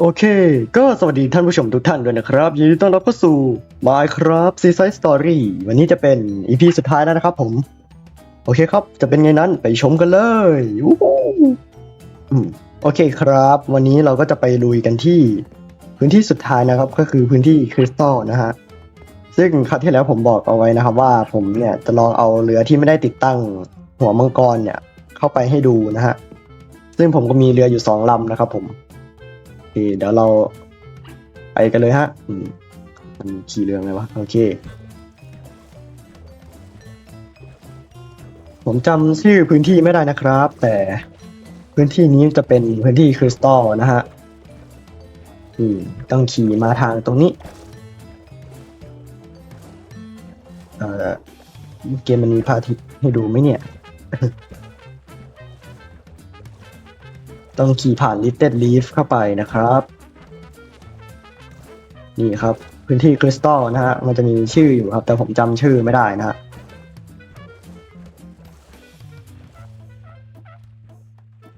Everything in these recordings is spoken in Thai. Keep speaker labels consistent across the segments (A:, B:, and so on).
A: โอเค ก็สวัสดีท่านผู้ชมทุกท่านด้วยนะครับ ยินดีต้อนรับเข้าสู่ Minecraft Seaside Story วันนี้จะเป็น EP สุดท้ายแล้วนะครับผม โอเคครับ จะเป็นไงนั้นไปชมกันเลยวู้ฮู้อืมโอเคครับ วันนี้เราก็จะไปลุยกันที่ พื้นที่สุดท้ายนะครับ ก็คือพื้นที่คริสตัลนะฮะ ซึ่งคราวที่แล้วผมบอกเอาไว้นะครับว่าผมเนี่ยจะลองเอาเรือที่ไม่ได้ติดตั้งหัวมังกรเนี่ย เข้าไปให้ดูนะฮะ ซึ่งผมก็มีเรืออยู่สองลำนะครับผม เคเดี๋ยวเราไปกันเลยฮะมันขี่เรือไงวะ โอเค ผมจำชื่อพื้นที่ไม่ได้นะครับ แต่พื้นที่นี้จะเป็นพื้นที่คริสตัลนะฮะอืมต้องขี่มาทางตรงนี้ เอ่อเกมมันมีพาทิตให้ดูไหมเนี่ย ต้องขี่ผ่าน Little Leaf เข้าไปนะครับ นี่ครับพื้นที่คริสตัลนะฮะ มันจะมีชื่ออยู่ครับ แต่ผมจำชื่อไม่ได้นะฮะ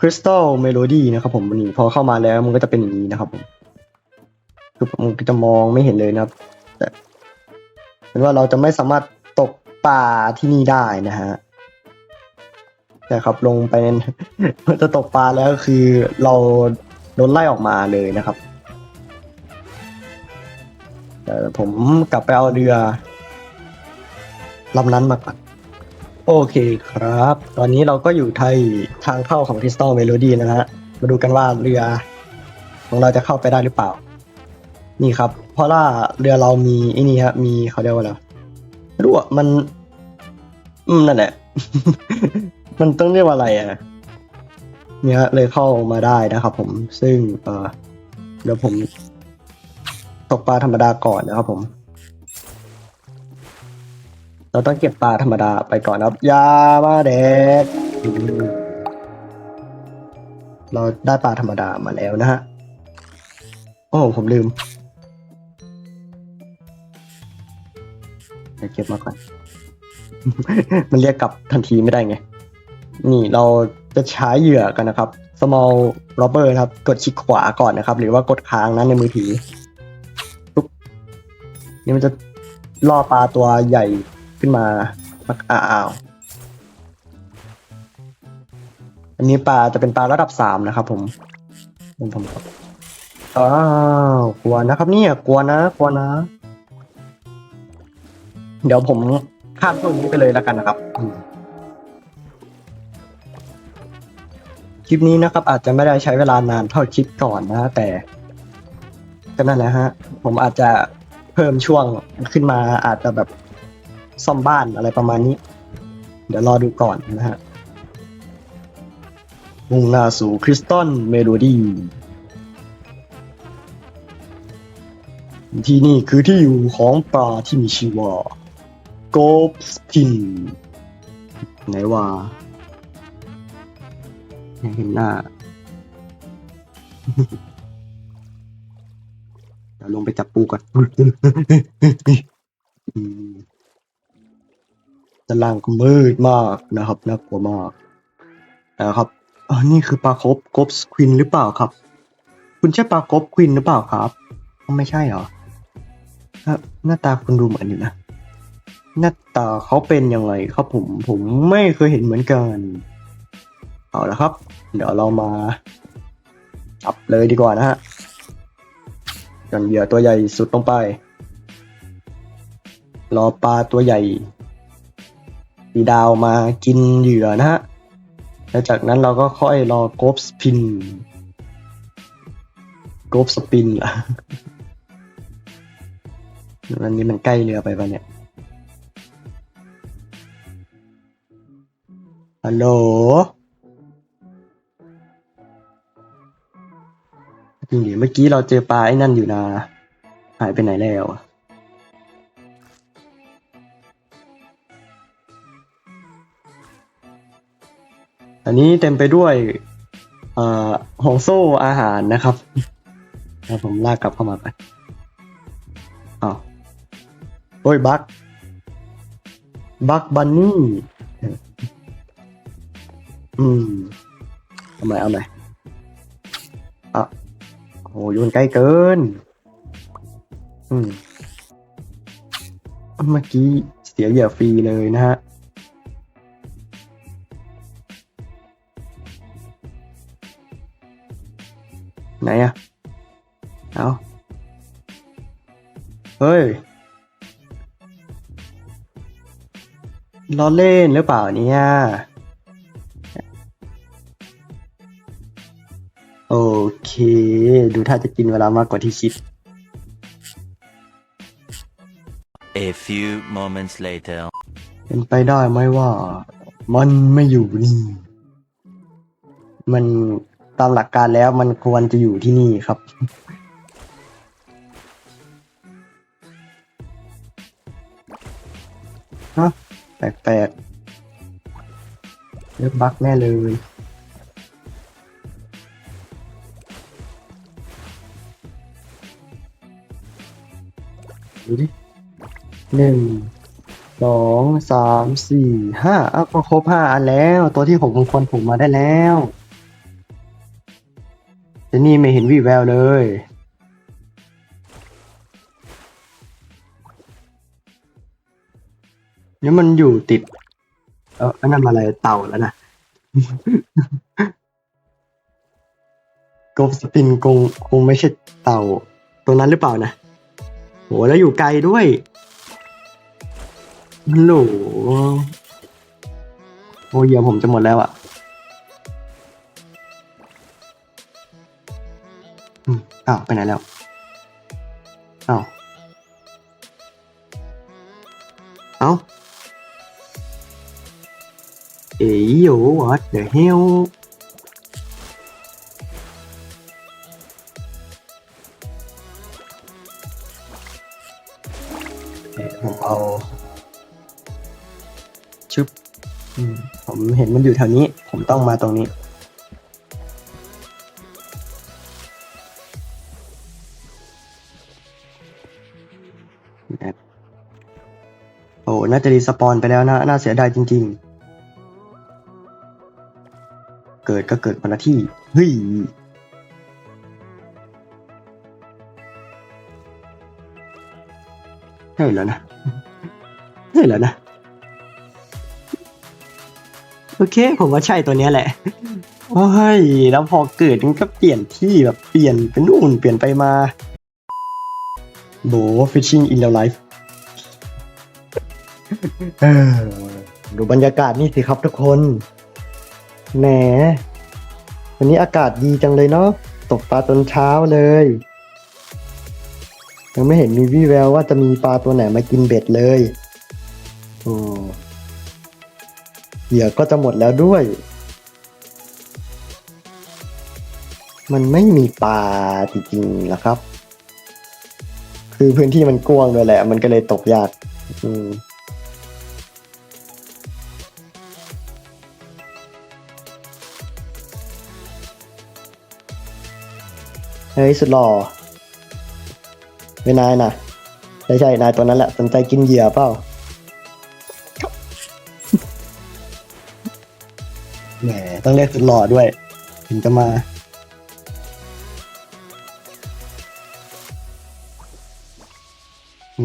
A: คริสตัลเมโลดี้นะครับผมนี่พอเข้ามาแล้วมันก็จะเป็นอย่างนี้นะครับผมคือมก็จะมองไม่เห็นเลยนะครับ แต่เป็นว่าเราจะไม่สามารถตกปลาที่นี่ได้นะฮะ แต่ครับลงไปในจะตกปลาแล้วคือเราโดนไล่ออกมาเลยนะครับแต่ผมกลับไปเอาเรือลำนั้นมาก่อนโอเคครับ ตอนนี้เราก็อยู่ที่ทางเข้าของ Crystal Melody นะฮะมาดูกันว่าเรือของเราจะเข้าไปได้หรือเปล่า นี่ครับ เพราะว่าเรือเรามีอ้นี่ฮะมีเขาเรียกว่าอะไรรู้อะมัน อืมนั่นแหละ มันต้องเรียกว่าอะไรอะเนี่ยเลยเข้ามาได้นะครับผมซึ่งเออเดี๋ยวผมตกปลาธรรมดาก่อนนะครับผม เราต้องเก็บปลาธรรมดาไปก่อนนะครับยามาเด็ดเราได้ปลาธรรมดามาแล้วนะฮะโอ้ผมลืมเดี๋ยวเก็บมาก่อน มันเรียกกลับทันทีไม่ได้ไง นี่เราจะใช้เหยื่อกันนะครับ small robber ครับ กดคลิกขวาก่อนนะครับ หรือว่ากดค้างนั้นในมือถือปุ๊บนี่มันจะล่อปลาตัวใหญ่ขึ้นมาอ้าวอันนี้ปลาจะเป็นปลาระดับสามนะครับผมผมผมครับอ้าวกลัวนะครับเนี่ยกลัวนะกลัวนะ เดี๋ยวผมข้ามช่วงนี้ไปเลยแล้วกันนะครับ คลิปนี้นะครับอาจจะไม่ได้ใช้เวลานานเท่าคลิปก่อนนะแต่ก็นั่นแหละฮะ ผมอาจจะเพิ่มช่วงขึ้นมาอาจจะแบบซ่อมบ้านอะไรประมาณนี้ เดี๋ยวรอดูก่อนนะฮะมุ่งหน้าสู่คริสตัลเมโลดี้ที่นี่คือที่อยู่ของปลาที่มีชื่อว่าโกบสปินไหนว่า อยากเห็นหน้า เดี๋ยวลงไปจับปูก่อนอืมด้านล่างก็มืดมากนะครับน่ากลัวมากนะครับอ๋อนี่คือปลาครบกบสควินหรือเปล่าครับ คุณใช่ปลากบควินหรือเปล่าครับอ๋อไม่ใช่เหรอฮะหน้าตาคุณดูเหมือนอยู่นะ หน้าตาเขาเป็นยังไงครับผมผมไม่เคยเห็นเหมือนกัน เอาละครับ เดี๋ยวเรามาจับเลยดีกว่านะฮะหย่อนเหยื่อตัวใหญ่สุดลงไป รอปลาตัวใหญ่ตีดาวมากินเหยื่อนะฮะ แล้วจากนั้นเราก็ค่อยรอโกบสปินโกบสปินล่ะอันนี้มันใกล้เรือไปปะเนี่ย ฮัลโหล จริงดิเมื่อกี้เราเจอปลาไอ้นั่นอยู่นะ หายไปไหนแล้วอะอันนี้เต็มไปด้วยเอ่อห่วงโซ่อาหารนะครับแล้วผมลากกลับเข้ามาไปอ้าวโอ้ยบัก บักบันนี่ อืม เอาใหม่เอาใหม่ โอ้โยนใกล้เกิน อืมเมื่อกี้เสียเหยื่อฟรีเลยนะฮะไหนอะเอาเฮ้ยล้อเล่นหรือเปล่าเนี่ย เค ดูถ้าจะกินเวลามากกว่าที่คิด
B: A few moments later.
A: เป็นไปได้ไหมว่า มันไม่อยู่นี่ มันตามหลักการแล้วมันควรจะอยู่ที่นี่ครับ ฮะ แปลกๆเลือกบั๊กแน่เลย ดูดิหนึ่งสองสามสี่ห้าอ้าวก็ครบห้าอันแล้ว ตัวที่ผมมงคลผมมาได้แล้วแต่นี่ไม่เห็นวี่แววเลย นี่มันอยู่ติด เอออันนั้นอะไรเต่าแล้วนะกบสปินคงคงไม่ใช่เต่าตรงนั้นหรือเปล่านะ โหแล้วอยู่ไกลด้วยโหลโอ้ยเยื่อผมจะหมดแล้วอะ่ะอืมอ้าวไปไหนแล้วอ้าวเอ้าเอ๋ยโย what the hell ผมเอา ชึบอืมผมเห็นมันอยู่แถวนี้ ผมต้องมาตรงนี้ โอ้ น่าจะรีสปอนไปแล้วนะน่าเสียดายจริง ๆ เกิดก็เกิดมาละที่เฮ้ย ใช่แล้วนะใช่แล้วนะ โอเค ผมว่าใช่ตัวเนี้ยแหละ โอ้ย แล้วพอเกิดมันก็เปลี่ยนที่แบบเปลี่ยนเป็นนู่นเปลี่ยนไปมาโบ fishing in real life เออดูบรรยากาศนี่สิครับทุกคน แหม วันนี้อากาศดีจังเลยเนาะ ตกปลาตอนเช้าเลย ยังไม่เห็นมีวี่แววว่าจะมีปลาตัวไหนมากินเบ็ดเลยโอ้เหยื่อก็จะหมดแล้วด้วย มันไม่มีปลาจริงๆหรอครับ คือพื้นที่มันกว้างด้วยแหละ มันก็เลยตกยาก อืมเฮ้ยสุดหล่อ ไม่นายนะใช่ใช่นายตัวนั้นแหละสนใจกินเหยื่อเปล่าแหมต้องเรียกสุดหล่อด้วย ถึงจะมา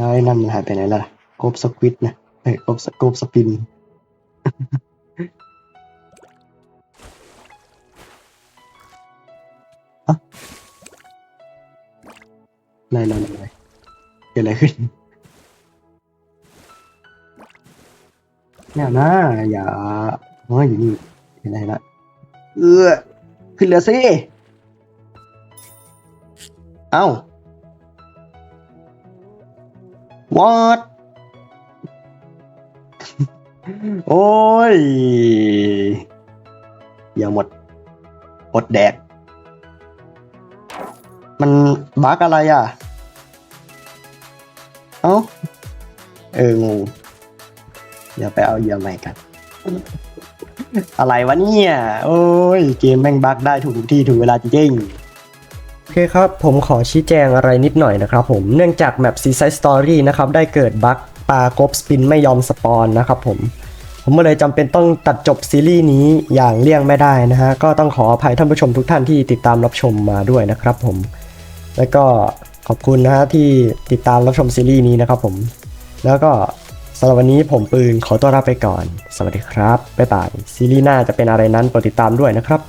A: นายนั่นมันหายไปไหนล่ะกบสควิดนะเอ้กบสกบสปิน อะนายนายนายเกิดอะไรขึ้นเนี่ยนะอย่าเฮ้ยอยู่นี่เห็นอะไรละเออขึ้นเรือสิเอ้า what โอ้ยอย่าหมดอดแดก มันบักอะไรอะ เอ้า เอองงเดี๋ยวไปเอาเหยื่อใหม่กัน อะไรวะเนี่ย โอ้ย เกมแม่งบักได้ถูกที่ถูกเวลาจริงๆโอเคครับ ผมขอชี้แจงอะไรนิดหน่อยนะครับผม เนื่องจากแมป Seaside Story นะครับ ได้เกิดบั๊กปลากบสปินไม่ยอมสปอนนะครับผม ผมก็เลยจำเป็นต้องตัดจบซีรีส์นี้อย่างเลี่ยงไม่ได้นะฮะ ก็ต้องขออภัยท่านผู้ชมทุกท่านที่ติดตามรับชมมาด้วยนะครับผม แล้วก็ขอบคุณนะฮะที่ติดตามรับชมซีรีส์นี้นะครับผม แล้วก็สำหรับวันนี้ผมปืนขอตัวลาไปก่อน สวัสดีครับ บ๊ายบาย ซีรีส์หน้าจะเป็นอะไรนั้นโปรดติดตามด้วยนะครับ